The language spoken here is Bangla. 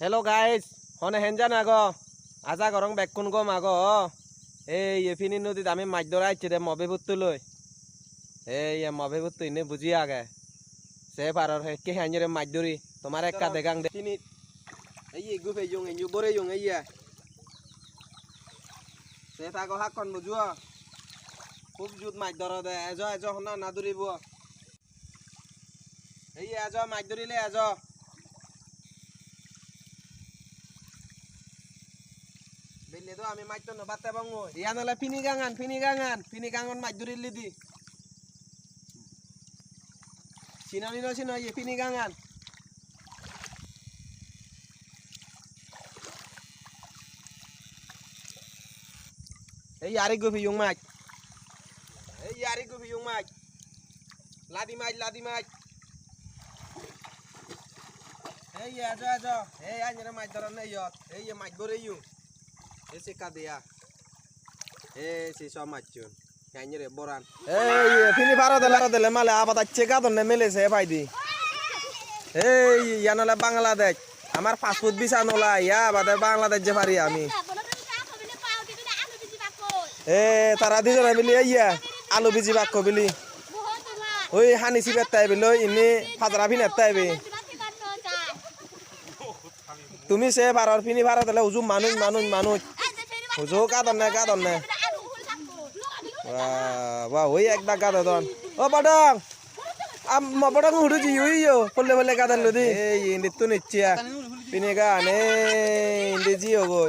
হেল্ল' গাইজ হনে হেনজান আগ আজা গরং বেকুন গম আগ এই এফিনি নদীত আমি মাছ ধরা আইছি রে মবে ভুত্তু লই এই মবে ভুত্তু ইনে বুঝি আগে সে পারর হে কে হাঞ্জরে মাছ ধরি তোমার একা দেগাং দে এই ইগু ফে ইউং ইউ বরে ইউং এই সে হাক কন বুঝুয়া খুব জুত মাছ ধর দে এজ এজ হনা না ধরিব এই এজ মাছ ধরিলে এজ বেলে তো আমি মাছ তো নবাতে বাঙ ইয়া নলে ফিনি গাঙান ফিনি গাঙান ফিনি গাঙন মাছ ধরিলি দি চিনানি ন চিন ইয়ে ফিনি গাঙান এই আরে গফি ইউং মাছ এই আরে গফি ইউং মাছ লাদি মাছ লাদি মাছ এই আজ আজ। এই আঞ্জরে মাছ এই ইয়ত। এই মাছ ধরে ইউ এসে কাদিয়া এ সে সব মাছুন আঞ্জরে বরান এই ফিনি ফারো দেলে দেলে মালে আবাদ আচ্ছে গাদন নে মেলেছে ভাই দি এই ইয়ানলে বাংলাদেশ আমার পাসপোর্ট ভিসা নলা ইয়া বাদে বাংলাদেশ যে পারি আমি এ তারা দুজনে মিলি ইয়া আলু বিজি বাক্য বিলি ওই হানি সিবের তাই বিলো ইনি ফাজরা ফিনে তাইবে তুমি সে বারর ফিনি ভাড়া তাহলে উজু মানুষ মানুষ মানুষ হুজু কাদন নে কাদন নে? বা ওই একদা গাদা দন ও বডং আম বডং জি উই পল্লে ফলে গাদান লদি এই ইন্দি তো নিচ্ছিয়া পিনে গান এই ইন্দি জি ওগো